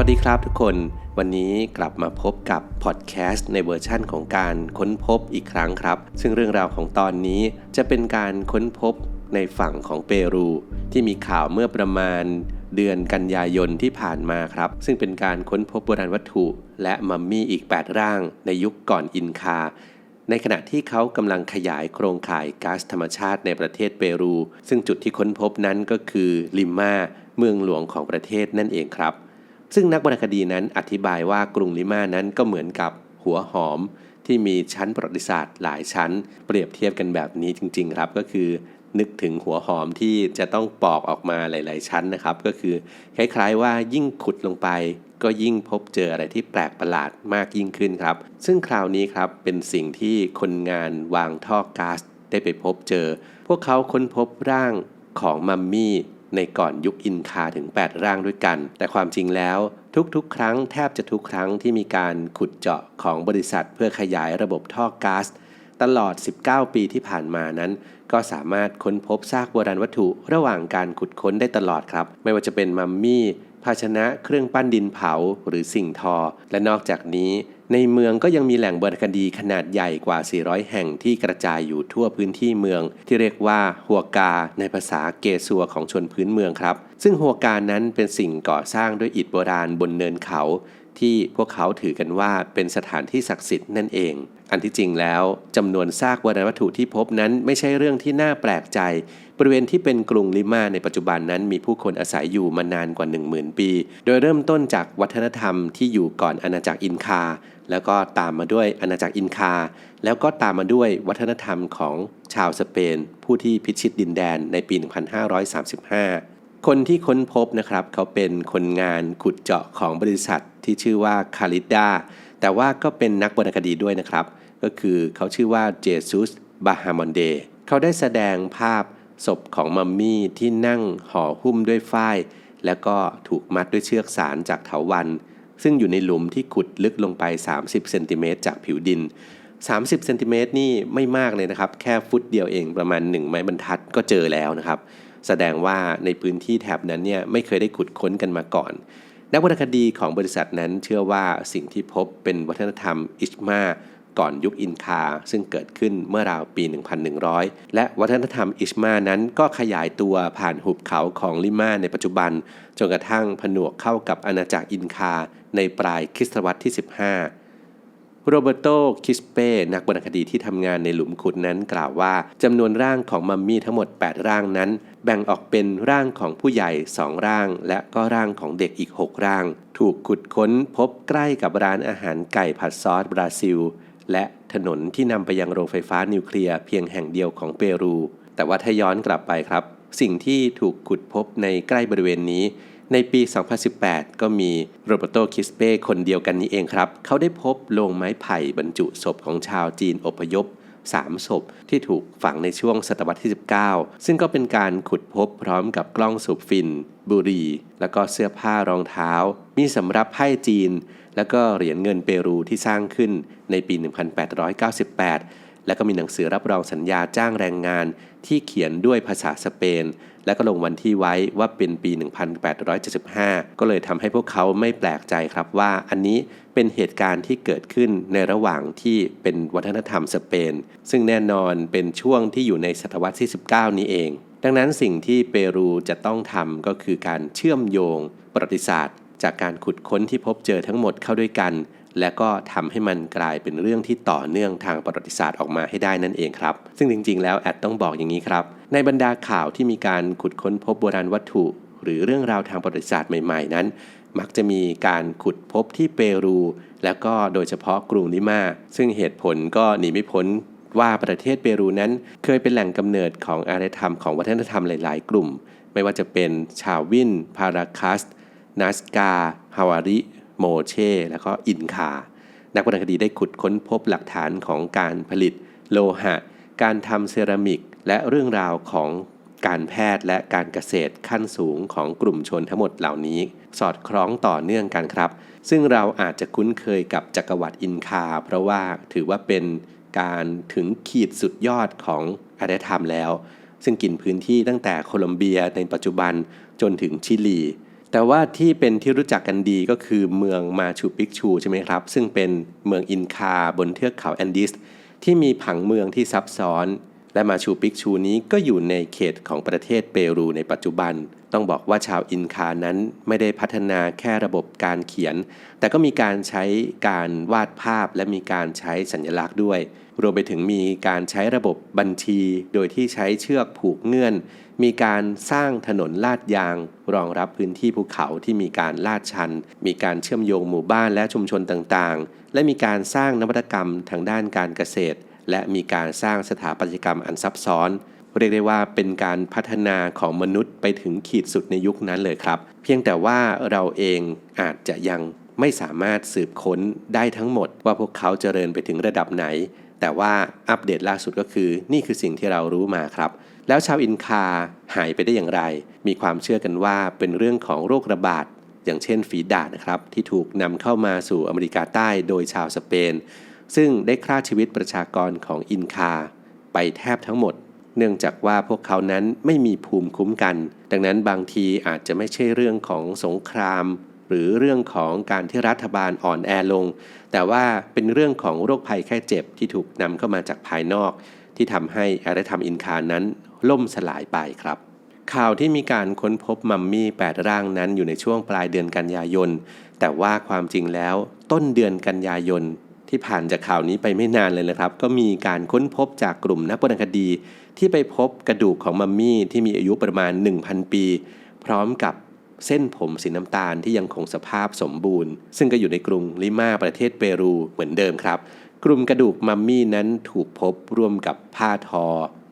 วัสดีครับทุกคนวันนี้กลับมาพบกับพอดแคสต์ในเวอร์ชั่นของการค้นพบอีกครั้งครับ ซึ่งเรื่องราวของตอนนี้จะเป็นการค้นพบในฝั่งของเปรู ที่มีข่าวเมื่อประมาณเดือนกันยายนที่ผ่านมาครับ ซึ่งเป็นการค้นพบโบราณวัตถุ และมัมมี่อีก 8 ร่างในยุคก่อนอินคา ในขณะที่เขากำลังขยายโครงข่ายก๊าซธรรมชาติในประเทศเปรู ซึ่งจุดที่ค้นพบนั้นก็คือลิมมาเมืองหลวงของประเทศนั่นเองครับ ซึ่งนักวรรณคดีนั้นอธิบายว่ากรุงลิมานั้นก็เหมือนกับหัวหอมที่มีชั้นประวัติศาสตร์หลายชั้น เปรียบเทียบกันแบบนี้จริง ๆ ครับ ก็คือนึกถึงหัวหอมที่จะต้องปอกออกมาหลาย ๆ ชั้นนะครับ ก็คือคล้าย ๆ ว่ายิ่งขุดลงไป ก็ยิ่งพบเจออะไรที่แปลกประหลาดมากยิ่งขึ้นครับ ซึ่งคราวนี้ครับเป็นสิ่งที่คนงานวางท่อก๊าซได้ไปพบเจอ พวกเขาค้นพบร่างของมัมมี่ ในก่อนยุคอินคาถึง 8 ร่างด้วยกัน แต่ความจริงแล้วทุกๆ ครั้งแทบจะทุกครั้งที่มีการขุดเจาะของบริษัทเพื่อขยายระบบท่อก๊าซตลอด 19 ปีที่ผ่านมานั้น ก็สามารถค้นพบซากโบราณวัตถุระหว่างการขุดค้นได้ตลอดครับ ไม่ว่าจะเป็นมัมมี่ ภาชนะเครื่องปั้นดินเผาหรือสิ่งทอ และนอกจากนี้ ในเมืองก็ยังมีแหล่งเบราณคดีขนาดใหญ่กว่า 400 แห่งที่กระจายอยู่ทั่วพื้นที่เมือง ที่เรียกว่าหัวกา ในภาษาเกซัวของชนพื้นเมืองครับ ซึ่งหัวกานั้นเป็นสิ่งก่อสร้างด้วยอิฐโบราณบนเนินเขา ที่พวกเขาถือกันว่าเป็นสถานที่ศักดิ์สิทธิ์นั่นเอง อันที่จริงแล้วจำนวนซากโบรณวัตถุที่พบนั้นไม่ใช่เรื่องที่น่าแปลกใจ บริเวณที่เป็นกรุงลิมาในปัจจุบันนั้นมีผู้คนอาศัยอยู่มานานกว่า 10,000 ปี โดยเริ่มต้นจากวัฒนธรรมที่อยู่ก่อนอาณาจักรอินคา แล้วก็ตามมาด้วยอาณาจักรอินคา แล้วก็ตามมาด้วยวัฒนธรรมของชาวสเปน ผู้ที่พิชิตดินแดนในปี 1535 คนที่ค้นพบนะครับเขาเป็นคนงานขุดเจาะของบริษัทที่ชื่อว่าคาริดาแต่ว่าก็เป็นนักวรรณคดีด้วยนะครับ ก็คือเขาชื่อว่าเจซุสบาฮามอนเดเขาได้แสดงภาพศพของมัมมี่ที่นั่งห่อหุ้มด้วยฝ้าย แล้วก็ถูกมัดด้วยเชือกสารจากเถาวัลย์ซึ่งอยู่ในหลุมที่ขุดลึกลงไป 30เซนติเมตรจากผิวดิน 30เซนติเมตรนี่ไม่มากเลยนะครับ แค่ฟุตเดียวเองประมาณ 1 ไม้บรรทัดก็เจอแล้วนะครับ แสดงว่าในพื้นที่แถบนั้นเนี่ยไม่เคยได้ขุดค้นกันมาก่อน นักวรรณคดีของบริษัทนั้นเชื่อว่าสิ่งที่พบเป็นวัฒนธรรมอิชมาก่อนยุคอินคา ซึ่งเกิดขึ้นเมื่อราวปี 1100 และวัฒนธรรมอิชมานั้นก็ขยายตัวผ่านหุบเขาของลิมาในปัจจุบัน จนกระทั่งผนวกเข้ากับอาณาจักรอินคา ในปลายคริสตวรรษที่ 15 โรเบโตคิสเป้นักวรรณคดีที่ทำงานในหลุมขุดนั้นกล่าวว่าจำนวนร่างของมัมมี่ทั้งหมด 8 ร่างนั้น แบ่งออกเป็นร่างของผู้ใหญ่ 2 ร่าง และก็ร่างของเด็กอีก 6 ร่าง ถูกขุดค้นพบใกล้กับร้านอาหารไก่ผัดซอสบราซิล และถนนที่นำไปยังโรงไฟฟ้านิวเคลียร์เพียงแห่งเดียวของเปรู แต่ว่าถ้าย้อนกลับไปครับ สิ่งที่ถูกขุดพบในใกล้บริเวณนี้ ในปี 2018 ก็มีโรเบโตคิสเป้คนเดียวกันนี้เองครับ เขาได้พบโลงไม้ไผ่บรรจุศพของชาวจีนอพยพ 3 ศพที่ถูกฝังในช่วงศตวรรษที่ 19 ซึ่งก็เป็นการขุดพบพร้อมกับกล้องสูบฟิน บุหรี่ แล้วก็เสื้อผ้ารองเท้า มีสำรับไพ่จีน แล้วก็เหรียญเงินเปรูที่สร้างขึ้นในปี 1898 แล้วก็มีหนังสือรับรองสัญญาจ้างแรงงาน ที่เขียนด้วยภาษาสเปน และก็ลงวันที่ไว้ว่าเป็นปี 1875 ก็เลยทำให้พวกเขาไม่แปลกใจครับว่าอันนี้เป็นเหตุการณ์ที่เกิดขึ้นในระหว่างที่เป็นวัฒนธรรมสเปน ซึ่งแน่นอนเป็นช่วงที่อยู่ในศตวรรษที่ 19 นี้เอง ดังนั้นสิ่งที่เปรูจะต้องทำก็คือการเชื่อมโยงประวัติศาสตร์ จากการขุดค้นที่พบเจอทั้งหมดเข้าด้วยกัน และก็ทำให้มันกลายเป็นเรื่องที่ต่อเนื่องทางประวัติศาสตร์ออกมาให้ได้นั่นเองครับ ซึ่งจริง ๆ แล้วแอดต้องบอกอย่างนี้ครับ ในบรรดาข่าวที่มีการขุดค้นพบโบราณวัตถุ หรือเรื่องราวทางประวัติศาสตร์ใหม่ ๆ นั้น มักจะมีการขุดพบที่เปรู แล้วก็โดยเฉพาะกรุงลิมา ซึ่งเหตุผลก็หนีไม่พ้นว่าประเทศเปรูนั้นเคยเป็นแหล่งกำเนิดของอารยธรรมของวัฒนธรรมหลาย ๆ กลุ่ม ไม่ว่าจะเป็นชาววิน พาราคัส นัสกา ฮาวาริ โมเช่ แล้วก็อินคา นักวรรณคดีได้ขุดค้นพบหลักฐานของการผลิตโลหะ การทำเซรามิก และเรื่องราวของการแพทย์และการเกษตรขั้นสูงของกลุ่มชนทั้งหมดเหล่านี้ สอดคล้องต่อเนื่องกันครับ ซึ่งเราอาจจะคุ้นเคยกับจักรวรรดิอินคา เพราะว่าถือว่าเป็นการถึงขีดสุดยอดของอารยธรรมแล้ว ซึ่งกินพื้นที่ตั้งแต่โคลอมเบียในปัจจุบันจนถึงชิลี แต่ว่าที่เป็นที่รู้จักกันดีก็คือเมืองมาชูปิกชูใช่ไหมครับ ซึ่งเป็นเมืองอินคาบนเทือกเขาแอนดิส ที่มีผังเมืองที่ซับซ้อน และมาชูปิกชูนี้ก็อยู่ในเขตของประเทศเปรูในปัจจุบัน ต้องบอกว่าชาวอินคานั้นไม่ได้พัฒนาแค่ระบบการเขียน แต่ก็มีการใช้การวาดภาพและมีการใช้สัญลักษณ์ด้วย รวมไปถึงมีการใช้ระบบบัญชี โดยที่ใช้เชือกผูกเงื่อน มีการสร้างถนนลาดยาง รองรับพื้นที่ภูเขาที่มีการลาดชัน มีการเชื่อมโยงหมู่บ้านและชุมชนต่างๆ และมีการสร้างนวัตกรรมทางด้านการเกษตร และมีการสร้างสถาปัตยกรรมอันซับซ้อน เรียกได้ว่าเป็นการพัฒนาของมนุษย์ไปถึงขีดสุดในยุคนั้นเลยครับ เพียงแต่ว่าเราเองอาจจะยังไม่สามารถสืบค้นได้ทั้งหมด ว่าพวกเขาเจริญไปถึงระดับไหน แต่ว่าอัปเดตล่าสุดก็คือนี่คือสิ่งที่เรารู้มาครับ แล้วชาวอินคาหายไปได้อย่างไร มีความเชื่อกันว่าเป็นเรื่องของโรคระบาดอย่างเช่นฝีดาษนะครับ ที่ถูกนำเข้ามาสู่อเมริกาใต้โดยชาวสเปน ซึ่งได้ฆ่าชีวิตประชากรของอินคา ไปแทบทั้งหมด เนื่องจากว่าพวกเขานั้นไม่มีภูมิคุ้มกัน ดังนั้นบางทีอาจจะไม่ใช่เรื่องของสงคราม หรือเรื่องของการที่รัฐบาลอ่อนแอลง แต่ว่าเป็นเรื่องของโรคภัยแค่เจ็บที่ถูกนำเข้ามาจากภายนอก ที่ทำให้อารยธรรมอินคานั้นล่มสลายไปครับข่าวที่มีการค้นพบมัมมี่ 8 ร่างนั้นอยู่ในช่วงปลายเดือนกันยายน แต่ว่าความจริงแล้วต้นเดือนกันยายน ที่ผ่านจากข่าวนี้ไปไม่นานเลยนะครับ ก็มีการค้นพบจากกลุ่มนักโบราณคดี ที่ไปพบกระดูกของมัมมี่ที่มีอายุประมาณ 1,000 ปี พร้อมกับเส้นผมสีน้ำตาลที่ยังคงสภาพสมบูรณ์ ซึ่งก็อยู่ในกรุงลิมาประเทศเปรูเหมือนเดิมครับ กลุ่มกระดูกมัมมี่นั้นถูกพบร่วมกับผ้าทอ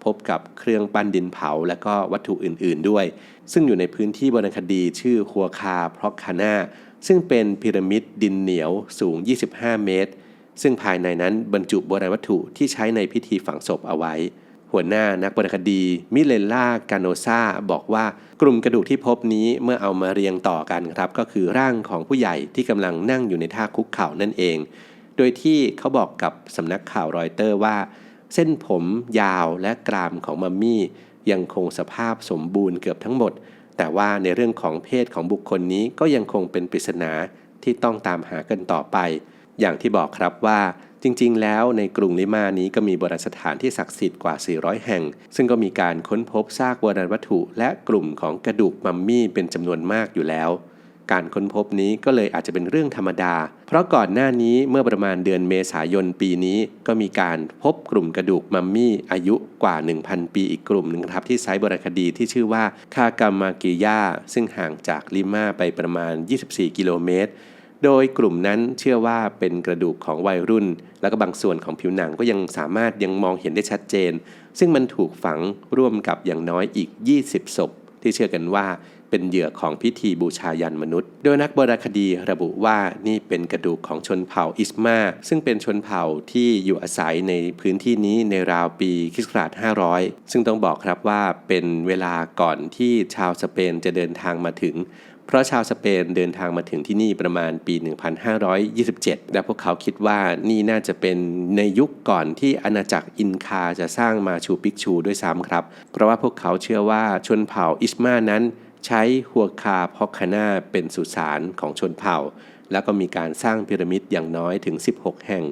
พบกับเครื่องปั้นดินเผา และก็วัตถุอื่น ๆด้วย ซึ่งอยู่ในพื้นที่โบราณคดีชื่อฮัวคาพรอกคานาซึ่งเป็นพีระมิดดินเหนียวสูง 25 เมตร ซึ่งภายในนั้นบรรจุโบราณวัตถุที่ใช้ในพิธีฝังศพเอาไว้ หัวหน้านักโบราณคดีมิเลล่ากาโนซาบอกว่ากลุ่มกระดูกที่พบนี้เมื่อเอามาเรียงต่อกันครับ ก็คือร่างของผู้ใหญ่ที่กำลังนั่งอยู่ในท่าคุกเข่านั่นเอง โดยที่เขาบอกกับสำนักข่าวรอยเตอร์ว่า เส้นผมยาวและกรามของมัมมี่ยังคงสภาพสมบูรณ์เกือบทั้งหมด แต่ว่าในเรื่องของเพศของบุคคลนี้ก็ยังคงเป็นปริศนาที่ต้องตามหากันต่อไป อย่างที่บอกครับว่าจริงๆ แล้วในกรุงลิมานี้ก็มีโบราณสถานที่ศักดิ์สิทธิ์กว่า 400 แห่ง ซึ่งก็มีการค้นพบซากโบราณวัตถุ และกลุ่มของกระดูกมัมมี่เป็นจำนวนมากอยู่แล้ว การค้นพบนี้ก็เลยอาจจะเป็นเรื่องธรรมดา เพราะก่อนหน้านี้เมื่อประมาณเดือนเมษายนปีนี้ ก็มีการพบกลุ่มกระดูกมัมมี่อายุกว่า 1,000 ปีอีกกลุ่มหนึ่งครับที่ไซต์โบราณคดีที่ชื่อว่าคากามากิยาซึ่งห่างจากลิมาไปประมาณ 24 กิโลเมตร โดยกลุ่มนั้นเชื่อว่าเป็นกระดูกของวัยรุ่น แล้วก็บางส่วนของผิวหนังก็ยังสามารถยังมองเห็นได้ชัดเจน ซึ่งมันถูกฝังร่วมกับอย่างน้อยอีก 20 ศพ ที่เชื่อกันว่าเป็นเหยื่อของพิธีบูชายันมนุษย์ โดยนักโบราณคดีระบุว่านี่เป็นกระดูกของชนเผ่าอิสมา ซึ่งเป็นชนเผ่าที่อยู่อาศัยในพื้นที่นี้ในราวปีคริสต์ศักราช500 ซึ่งต้องบอกครับว่าเป็นเวลาก่อนที่ชาวสเปนจะเดินทางมาถึง เพราะชาวสเปนเดินทางมาถึงที่นี่ประมาณปี 1527 และพวกเขาคิดว่านี่น่าจะเป็นในยุคก่อนที่อาณาจักรอินคาจะสร้างมาชูปิกชูด้วยซ้ำครับ เพราะว่าพวกเขาเชื่อว่าชนเผ่าอิสมานั้น ใช้หัวคาพอกคานาเป็นสุสานของชนเผ่า แล้วก็มีการสร้างพีระมิดอย่างน้อยถึง 16 แห่ง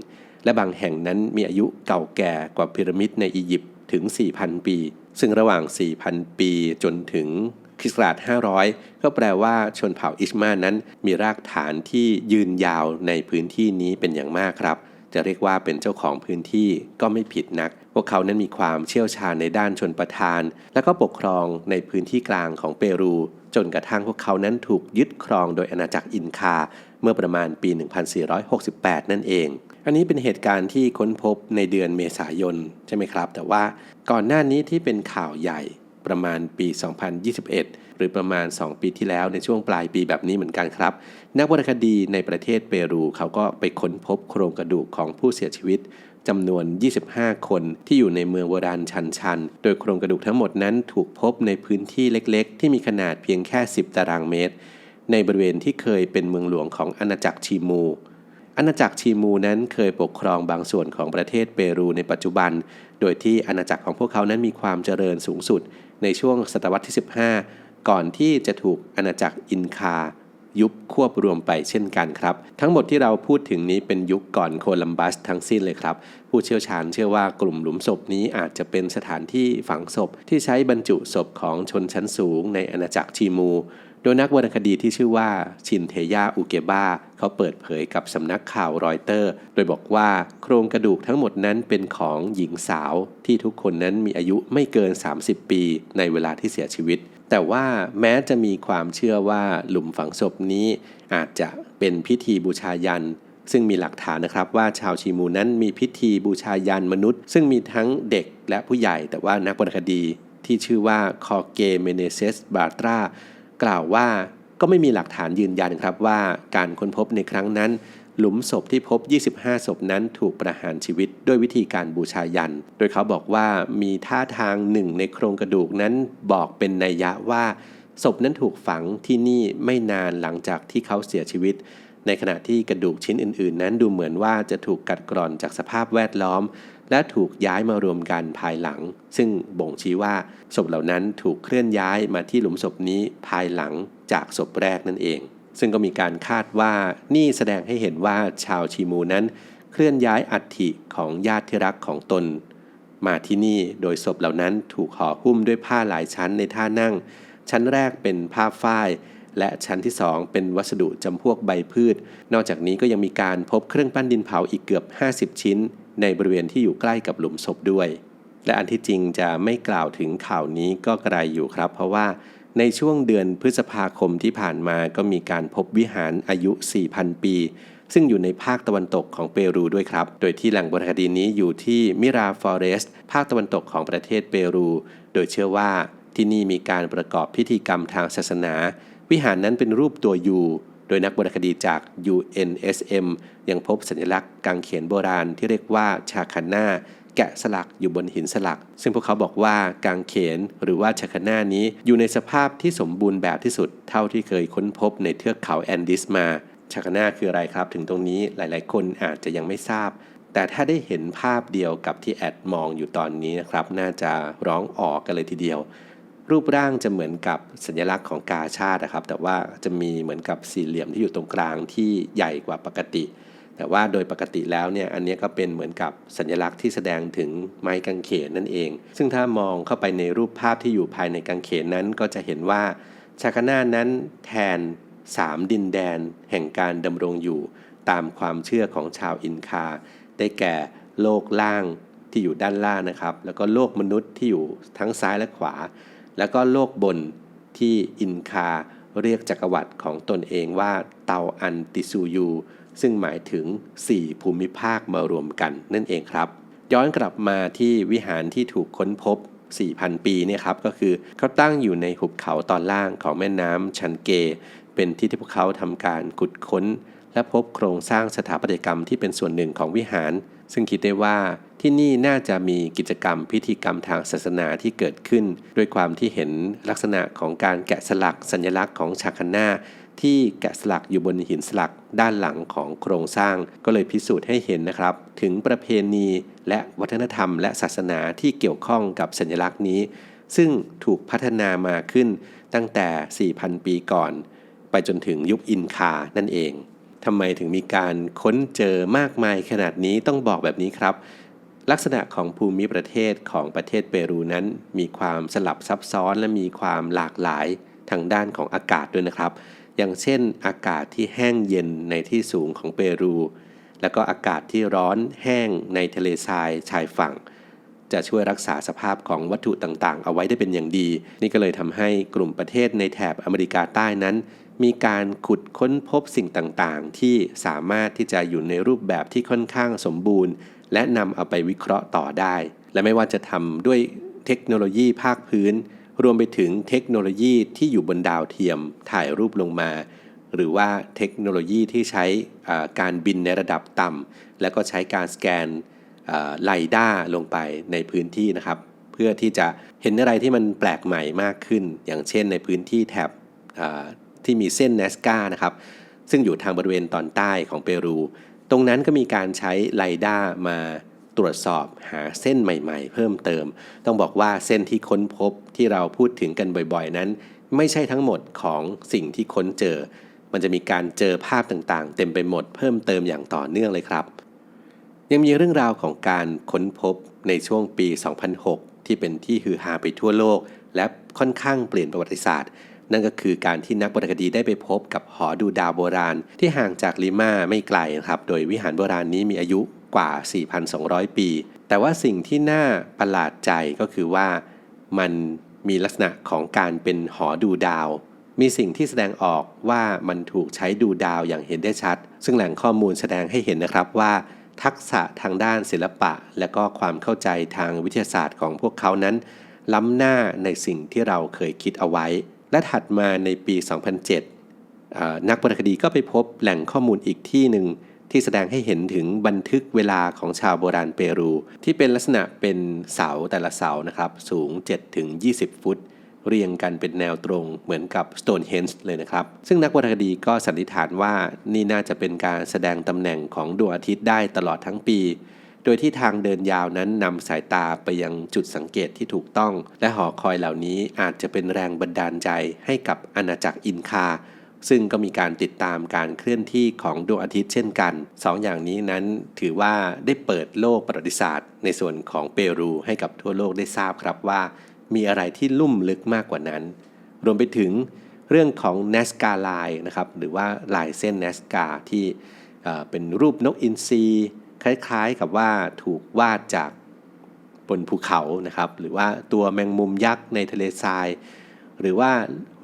และบางแห่งนั้นมีอายุเก่าแก่กว่าพีระมิดในอียิปต์ถึง 4,000 ปี ซึ่งระหว่าง 4,000 ปีจนถึง คริสต์ศักราช500 ก็แปลว่าชนเผ่าอิชมานั้น มีรากฐานที่ยืนยาวในพื้นที่นี้เป็นอย่างมากครับ จะเรียกว่าเป็นเจ้าของพื้นที่ก็ไม่ผิดนัก พวกเขานั้นมีความเชี่ยวชาญในด้านชนประทาน และก็ปกครองในพื้นที่กลางของเปรู จนกระทั่งพวกเขานั้นถูกยึดครองโดยอาณาจักรอินคา เมื่อประมาณปี 1468 นั่นเองอันนี้เป็นเหตุการณ์ที่ค้นพบในเดือนเมษายนใช่ไหมครับ แต่ว่าก่อนหน้านี้ที่เป็นข่าวใหญ่ ประมาณปี 2021 หรือประมาณ 2 ปีที่แล้วในช่วงปลายปีแบบนี้เหมือนกันครับ นักวรรณคดีในประเทศเปรูเขาก็ไปค้นพบโครงกระดูกของผู้เสียชีวิตจำนวน 25 คนที่อยู่ในเมืองโบราณชันชัน โดยโครงกระดูกทั้งหมดนั้นถูกพบในพื้นที่เล็กๆ ที่มีขนาดเพียงแค่ 10 ตารางเมตร ในบริเวณที่เคยเป็นเมืองหลวงของอาณาจักรชิมูอาณาจักรชิมูนั้นเคยปกครองบางส่วนของประเทศเปรูในปัจจุบัน โดยที่อาณาจักรของพวกเขานั้นมีความเจริญสูงสุด ในช่วงศตวรรษที่ 15 ก่อนที่จะถูกอาณาจักรอินคา ยุบควบรวมไปเช่นกันครับ ทั้งหมดที่เราพูดถึงนี้เป็นยุคก่อนโคลัมบัสทั้งสิ้นเลยครับ ผู้เชี่ยวชาญเชื่อว่ากลุ่มหลุมศพนี้อาจจะเป็นสถานที่ฝังศพที่ใช้บรรจุศพของชนชั้นสูงในอาณาจักรชีมู โดยนักวรรณคดีที่ชื่อว่าชินเทยาอุเกบาเขาเปิดเผยกับสำนักข่าวรอยเตอร์ โดยบอกว่าโครงกระดูกทั้งหมดนั้นเป็นของหญิงสาว ที่ทุกคนนั้นมีอายุไม่เกิน 30 ปีในเวลาที่เสียชีวิต แต่ว่าแม้จะมีความเชื่อว่าหลุมฝังศพนี้ อาจจะเป็นพิธีบูชายันซึ่งมีหลักฐานนะครับว่าชาวชีมูนั้นมีพิธีบูชายันมนุษย์ ซึ่งมีทั้งเด็กและผู้ใหญ่ แต่ว่านักวรรณคดีที่ชื่อว่าคอเกเมเนเซสบาตรา กล่าวว่าก็ไม่มีหลักฐานยืนยันครับว่าการค้นพบในครั้งนั้น หลุมศพที่พบ 25 ศพนั้นถูกประหารชีวิตด้วยวิธีการบูชายัน โดยเขาบอกว่ามีท่าทางหนึ่งในโครงกระดูกนั้นบอกเป็นนัยยะว่า ศพนั้นถูกฝังที่นี่ไม่นานหลังจากที่เขาเสียชีวิต ในขณะที่กระดูกชิ้นอื่น ๆ นั้นดูเหมือนว่าจะถูกกัดกร่อนจากสภาพแวดล้อม และถูกย้ายมารวมกันภายหลัง ซึ่งบ่งชี้ว่าศพเหล่านั้นถูกเคลื่อนย้ายมาที่หลุมศพนี้ภายหลังจากศพแรกนั่นเอง ซึ่งก็มีการคาดว่านี่แสดงให้เห็นว่าชาวชีมูนั้น เคลื่อนย้ายอัฐิของญาติที่รักของตน มาที่นี่โดยศพเหล่านั้นถูกห่อหุ้มด้วยผ้าหลายชั้นในท่านั่ง ชั้นแรกเป็นผ้าฝ้ายและชั้นที่ 2 เป็นวัสดุจำพวกใบพืช นอกจากนี้ก็ยังมีการพบเครื่องปั้นดินเผาอีกเกือบ 50 ชิ้น ในบริเวณที่อยู่ใกล้กับหลุมศพด้วย และอันที่จริงจะไม่กล่าวถึงข่าวนี้ก็กระไรอยู่ครับ เพราะว่าในช่วงเดือนพฤษภาคมที่ผ่านมาก็มีการพบวิหารอายุ 4,000 ปี ซึ่งอยู่ในภาคตะวันตกของเปรูด้วยครับ โดยที่แหล่งโบราณคดีนี้อยู่ที่มิราฟอเรสต์ภาคตะวันตกของประเทศเปรู โดยเชื่อว่าที่นี่มีการประกอบพิธีกรรมทางศาสนา วิหารนั้นเป็นรูปตัวยู ดยนักโบราณคดีจาก UNSM ยังพบสัญลักษณ์กางเขนโบราณที่เรียกว่าชาคาน่าแกะสลักอยู่บนหินสลัก ซึ่งพวกเขาบอกว่ากางเขนหรือว่าชาคาน่านี้อยู่ในสภาพที่สมบูรณ์แบบที่สุดเท่าที่เคยค้นพบในเทือกเขาแอนดิสมาชาคาน่าคืออะไรครับ ถึงตรงนี้หลายๆ คนอาจจะยังไม่ทราบ แต่ถ้าได้เห็นภาพเดียวกับที่แอดมองอยู่ตอนนี้นะครับ น่าจะร้องออกกันเลยทีเดียว รูปร่างจะเหมือนกับสัญลักษณ์ของกาชาตินะครับ แต่ว่าจะมีเหมือนกับสี่เหลี่ยมที่อยู่ตรงกลางที่ใหญ่กว่าปกติ แต่ว่าโดยปกติแล้วเนี่ยอันนี้ก็เป็นเหมือนกับสัญลักษณ์ที่แสดงถึงไม้กางเขนนั่นเอง ซึ่งถ้ามองเข้าไปในรูปภาพที่อยู่ภายในกางเขนนั้น ก็จะเห็นว่าชาคนานั้นแทนสามดินแดน แห่งการดำรงอยู่ตามความเชื่อของชาวอินคา ได้แก่โลกล่างที่อยู่ด้านล่างนะครับ แล้วก็โลกมนุษย์ที่อยู่ทั้งซ้ายและขวา แล้วก็โลกบนที่อินคาเรียกจักรวรรดิของตนเองว่าเตาอันติซูยู ซึ่งหมายถึง 4 ภูมิภาคมารวมกันนั่นเองครับ ย้อนกลับมาที่วิหารที่ถูกค้นพบ 4,000 ปีเนี่ยครับก็คือเขาตั้งอยู่ในหุบเขาตอนล่างของแม่น้ำชันเก เป็นที่ที่พวกเขาทำการขุดค้น และพบโครงสร้างสถาปัตยกรรมที่เป็นส่วนหนึ่งของวิหาร ซึ่งคิดได้ว่า ที่นี่น่าจะมีกิจกรรมพิธีกรรมทางศาสนาที่เกิดขึ้น ด้วยความที่เห็นลักษณะของการแกะสลักสัญลักษณ์ของชาคันนาที่แกะสลักอยู่บนหินสลักด้านหลังของโครงสร้าง ก็เลยพิสูจน์ให้เห็นนะครับ ถึงประเพณีและวัฒนธรรมและศาสนาที่เกี่ยวข้องกับสัญลักษณ์นี้ ซึ่งถูกพัฒนามาขึ้นตั้งแต่ 4,000 ปีก่อน ไปจนถึงยุคอินคานั่นเองทำไมถึงมีการค้นเจอมากมายขนาดนี้ต้องบอกแบบนี้ครับ ลักษณะของภูมิประเทศของประเทศเปรูนั้น มีความสลับซับซ้อนและมีความหลากหลายทางด้านของอากาศด้วยนะครับ อย่างเช่น อากาศที่แห้งเย็นในที่สูงของเปรู แล้วก็อากาศที่ร้อนแห้งในทะเลทรายชายฝั่ง จะช่วยรักษาสภาพของวัตถุต่างๆ เอาไว้ได้เป็นอย่างดี นี่ก็เลยทำให้กลุ่มประเทศในแถบอเมริกาใต้นั้น มีการขุดค้นพบสิ่งต่างๆ ที่สามารถที่จะอยู่ในรูปแบบที่ค่อนข้างสมบูรณ์ และนำเอาไปวิเคราะห์ต่อได้ และไม่ว่าจะทำด้วยเทคโนโลยีภาคพื้น รวมไปถึงเทคโนโลยีที่อยู่บนดาวเทียมถ่ายรูปลงมา หรือว่าเทคโนโลยีที่ใช้การบินในระดับต่ำและก็ใช้การสแกนไลด้าลงไปในพื้นที่นะครับ เพื่อที่จะเห็นอะไรที่มันแปลกใหม่มากขึ้น อย่างเช่นในพื้นที่แถบที่มีเส้นเนสกานะครับซึ่งอยู่ทางบริเวณตอนใต้ของเปรู ตรงนั้นก็มีการใช้ไลด้ามาตรวจสอบหาเส้นใหม่ ๆ เพิ่มเติม ต้องบอกว่าเส้นที่ค้นพบที่เราพูดถึงกันบ่อยๆ นั้น ไม่ใช่ทั้งหมดของสิ่งที่ค้นเจอ มันจะมีการเจอภาพต่างๆ เต็มไปหมดเพิ่มเติมอย่างต่อเนื่องเลยครับ ยังมีเรื่องราวของการค้นพบในช่วงปี 2006 ที่เป็นที่ฮือฮาไปทั่วโลก และค่อนข้างเปลี่ยนประวัติศาสตร์ นั่นก็คือการที่นักวรรณคดีได้ไปพบกับหอดูดาวโบราณ ที่ห่างจากลิมาไม่ไกลนะครับ โดยวิหารโบราณนี้มีอายุกว่า 4,200 ปี แต่ว่าสิ่งที่น่าประหลาดใจก็คือว่ามันมีลักษณะของการเป็นหอดูดาว มีสิ่งที่แสดงออกว่ามันถูกใช้ดูดาวอย่างเห็นได้ชัด ซึ่งแหล่งข้อมูลแสดงให้เห็นนะครับว่าทักษะทางด้านศิลปะ และก็ความเข้าใจทางวิทยาศาสตร์ของพวกเขานั้น ล้ำหน้าในสิ่งที่เราเคยคิดเอาไว้ และถัดมาในปี 2007 นักวรรณคดีก็ไปพบแหล่งข้อมูลอีกที่หนึ่งที่แสดงให้เห็นถึงบันทึกเวลาของชาวโบราณเปรู ที่เป็นลักษณะเป็นเสาแต่ละเสานะครับ สูง 7-20 ฟุต เรียงกันเป็นแนวตรงเหมือนกับ Stonehenge เลยนะครับ ซึ่งนักวรรณคดีก็สันนิษฐานว่านี่น่าจะเป็นการแสดงตำแหน่งของดวงอาทิตย์ได้ตลอดทั้งปี โดยที่ทางเดินยาวนั้นนำสายตาไปยังจุดสังเกตที่ถูกต้อง และหอคอยเหล่านี้อาจจะเป็นแรงบันดาลใจให้กับอาณาจักรอินคา ซึ่งก็มีการติดตามการเคลื่อนที่ของดวงอาทิตย์เช่นกัน2ออย่างนี้นั้นถือว่าได้เปิดโลกประวัติศาสตร์ ในส่วนของเปรูให้กับทั่วโลกได้ทราบครับว่า มีอะไรที่ลุ่มลึกมากกว่านั้น รวมไปถึงเรื่องของ n a s c a r Line นะครับหรือว่าลายเส้น n a s c a r ที่เป็นรูปนกอินทรี คล้ายๆกับว่าถูกวาดจากบนภูเขานะครับ หรือว่าตัวแมงมุมยักษ์ในทะเลทราย หรือว่า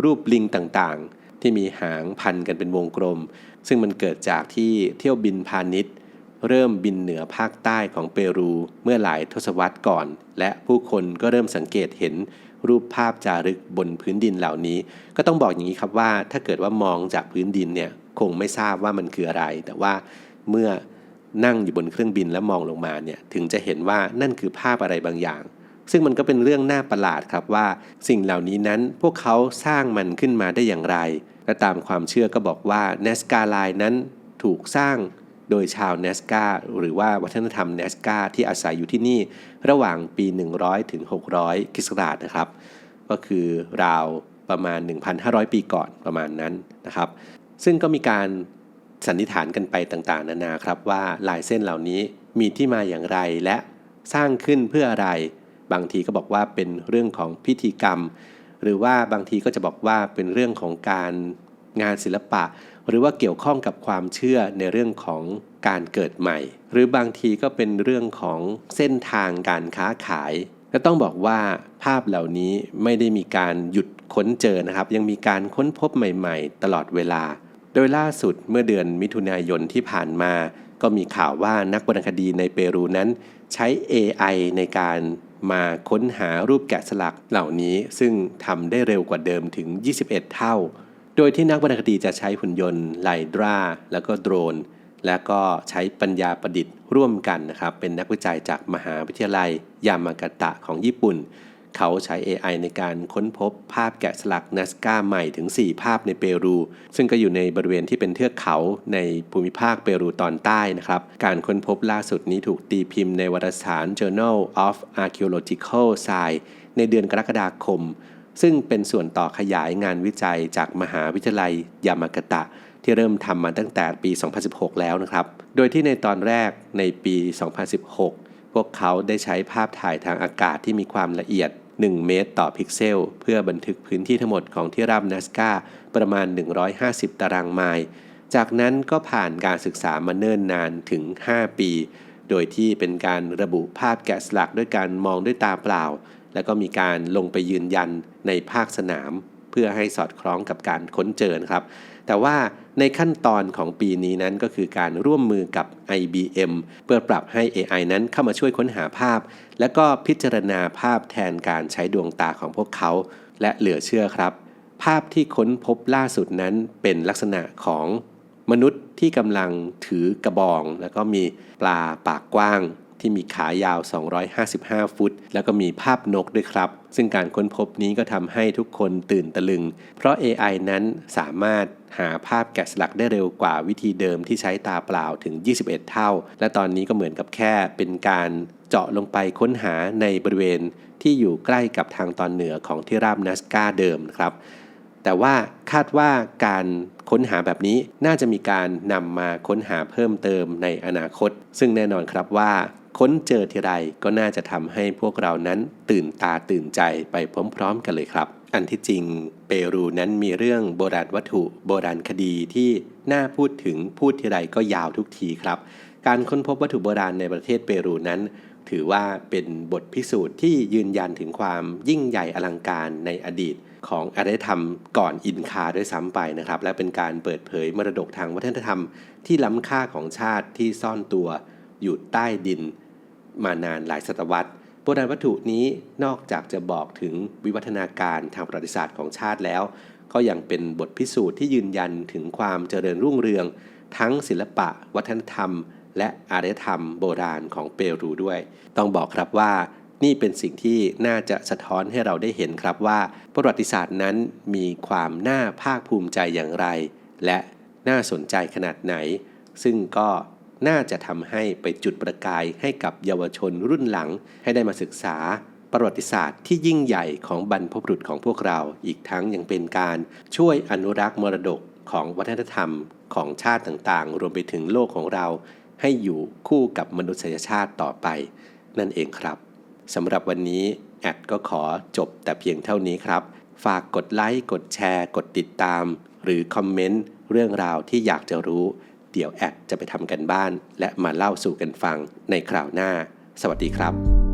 รูปลิงต่างๆ ที่มีหางพันกันเป็นวงกลม ซึ่งมันเกิดจากที่เที่ยวบินพาณิชย์ เริ่มบินเหนือภาคใต้ของเปรูเมื่อหลายทศวรรษก่อน และผู้คนก็เริ่มสังเกตเห็นรูปภาพจารึกบนพื้นดินเหล่านี้ ก็ต้องบอกอย่างนี้ครับว่าถ้าเกิดว่ามองจากพื้นดินเนี่ยคงไม่ทราบว่ามันคืออะไร แต่ว่าเมื่อ นั่งอยู่บนเครื่องบินแล้วมองลงมาเนี่ยถึงจะเห็นว่านั่นคือภาพอะไรบางอย่าง ซึ่งมันก็เป็นเรื่องน่าประหลาดครับว่า สิ่งเหล่านี้นั้นพวกเขาสร้างมันขึ้นมาได้อย่างไร และตามความเชื่อก็บอกว่าเนสกาไลน์นั้นถูกสร้างโดยชาวเนสกาหรือว่าวัฒนธรรมเนสกาที่อาศัยอยู่ที่นี่ระหว่างปี 100 ถึง 600คริสต์ศักราชนะครับ ก็คือราวประมาณ 1,500 ปีก่อนประมาณนั้นนะครับ ซึ่งก็มีการ สันนิษฐานกันไปต่างๆ นานาครับว่าลายเส้นเหล่านี้มีที่มาอย่างไรและสร้างขึ้นเพื่ออะไร บางทีก็บอกว่าเป็นเรื่องของพิธีกรรม หรือว่าบางทีก็จะบอกว่าเป็นเรื่องของการงานศิลปะ หรือว่าเกี่ยวข้องกับความเชื่อในเรื่องของการเกิดใหม่ หรือบางทีก็เป็นเรื่องของเส้นทางการค้าขายก็ต้องบอกว่าภาพเหล่านี้ไม่ได้มีการหยุดค้นเจอนะครับ ยังมีการค้นพบใหม่ ๆ ตลอดเวลา ดยล่าสุดเมื่อเดือนมิถุนายนที่ผ่านมา ก็มีข่าวว่านักวรรณคดีในเปรูนั้นใช้ AI ในการมาค้นหารูปแกะสลักเหล่านี้ซึ่งทำได้เร็วกว่าเดิมถึง 21 เท่า โดยที่นักวรรณคดีจะใช้หุ่นยนต์ไลดราแล้วก็โดรน และก็ใช้ปัญญาประดิษฐ์ร่วมกันนะครับ เป็นนักวิจัยจากมหาวิทยาลัยยามากาตะของญี่ปุ่น เขาใช้ AI ในการค้นพบภาพแกะสลักนัสกาใหม่ถึง 4 ภาพในเปรู ซึ่งก็อยู่ในบริเวณที่เป็นเทือกเขาในภูมิภาคเปรูตอนใต้นะครับ การค้นพบล่าสุดนี้ถูกตีพิมพ์ในวารสาร Journal of Archaeological Science ในเดือนกรกฎาคม ซึ่งเป็นส่วนต่อขยายงานวิจัยจากมหาวิทยาลัยยามากาตะที่เริ่มทำมาตั้งแต่ปี 2016 แล้วนะครับ โดยที่ในตอนแรกในปี 2016 พวกเขาได้ใช้ภาพถ่ายทางอากาศที่มีความละเอียด 1 เมตรต่อพิกเซล เพื่อบันทึกพื้นที่ทั้งหมดของที่ราบนัสกาประมาณ 150 ตารางไมล์ จากนั้นก็ผ่านการศึกษามาเนิ่นนานถึง 5 ปี โดยที่เป็นการระบุภาพแกะสลักด้วยการมองด้วยตาเปล่า และก็มีการลงไปยืนยันในภาคสนาม พื่อให้สอดคล้องกับการค้นเจอนะครับ แต่ว่าในขั้นตอนของปีนี้นั้นก็คือการร่วมมือกับ IBM เพื่อปรับให้ AI นั้นเข้ามาช่วยค้นหาภาพ และก็พิจารณาภาพแทนการใช้ดวงตาของพวกเขา และเหลือเชื่อครับ ภาพที่ค้นพบล่าสุดนั้นเป็นลักษณะของมนุษย์ที่กำลังถือกระบอง แล้วก็มีปลาปากกว้าง ที่มีขายาว 255 ฟุต แล้วก็มีภาพนกด้วยครับ ซึ่งการค้นพบนี้ก็ทำให้ทุกคนตื่นตะลึง เพราะ AI นั้นสามารถหาภาพแกะสลักได้เร็วกว่าวิธีเดิมที่ใช้ตาเปล่าถึง 21 เท่า และตอนนี้ก็เหมือนกับแค่เป็นการเจาะลงไปค้นหาในบริเวณที่อยู่ใกล้กับทางตอนเหนือของที่ราบนัสกาเดิมครับ แต่ว่าคาดว่าการค้นหาแบบนี้น่าจะมีการนำมาค้นหาเพิ่มเติมในอนาคต ซึ่งแน่นอนครับว่าค้นเจอทีไรก็น่าจะทำให้พวกเรานั้นตื่นตาตื่นใจไปพร้อมๆกันเลยครับ อันที่จริงเปรูนั้นมีเรื่องโบราณวัตถุโบราณคดีที่น่าพูดถึงพูดทีไรก็ยาวทุกทีครับ การค้นพบวัตถุโบราณในประเทศเปรูนั้น ถือว่าเป็นบทพิสูจน์ที่ยืนยันถึงความยิ่งใหญ่อลังการในอดีตของอารยธรรมก่อนอินคาด้วยซ้ำไปนะครับ และเป็นการเปิดเผยมรดกทางวัฒนธรรม ที่ล้ำค่าของชาติที่ซ่อนตัวอยู่ใต้ดิน มานานหลายศตวรรษโบราณวัตถุนี้นอกจากจะบอกถึงวิวัฒนาการทางประวัติศาสตร์ของชาติแล้ว ก็ยังเป็นบทพิสูจน์ที่ยืนยันถึงความเจริญรุ่งเรือง ทั้งศิลปะ วัฒนธรรม และอารยธรรมโบราณของเปรูด้วย ต้องบอกครับว่านี่เป็นสิ่งที่น่าจะสะท้อนให้เราได้เห็นครับว่า ประวัติศาสตร์นั้นมีความน่าภาคภูมิใจอย่างไร และน่าสนใจขนาดไหน ซึ่งก็น่าจะทำให้ไปจุดประกายให้กับเยาวชนรุ่นหลัง ให้ได้มาศึกษา ประวัติศาสตร์ที่ยิ่งใหญ่ของบรรพบุรุษของพวกเรา อีกทั้งยังเป็นการช่วยอนุรักษ์มรดกของวัฒนธรรมของชาติต่างๆ รวมไปถึงโลกของเรา ให้อยู่คู่กับมนุษยชาติต่อไป นั่นเองครับสำหรับวันนี้แอดก็ขอจบแต่เพียงเท่านี้ครับ ฝากกดไลค์กดแชร์ กดติดตาม หรือคอมเมนต์เรื่องราวที่อยากจะรู้ เดี๋ยวแอดจะไปทำกันบ้าน และมาเล่าสู่กันฟังในคราวหน้า สวัสดีครับ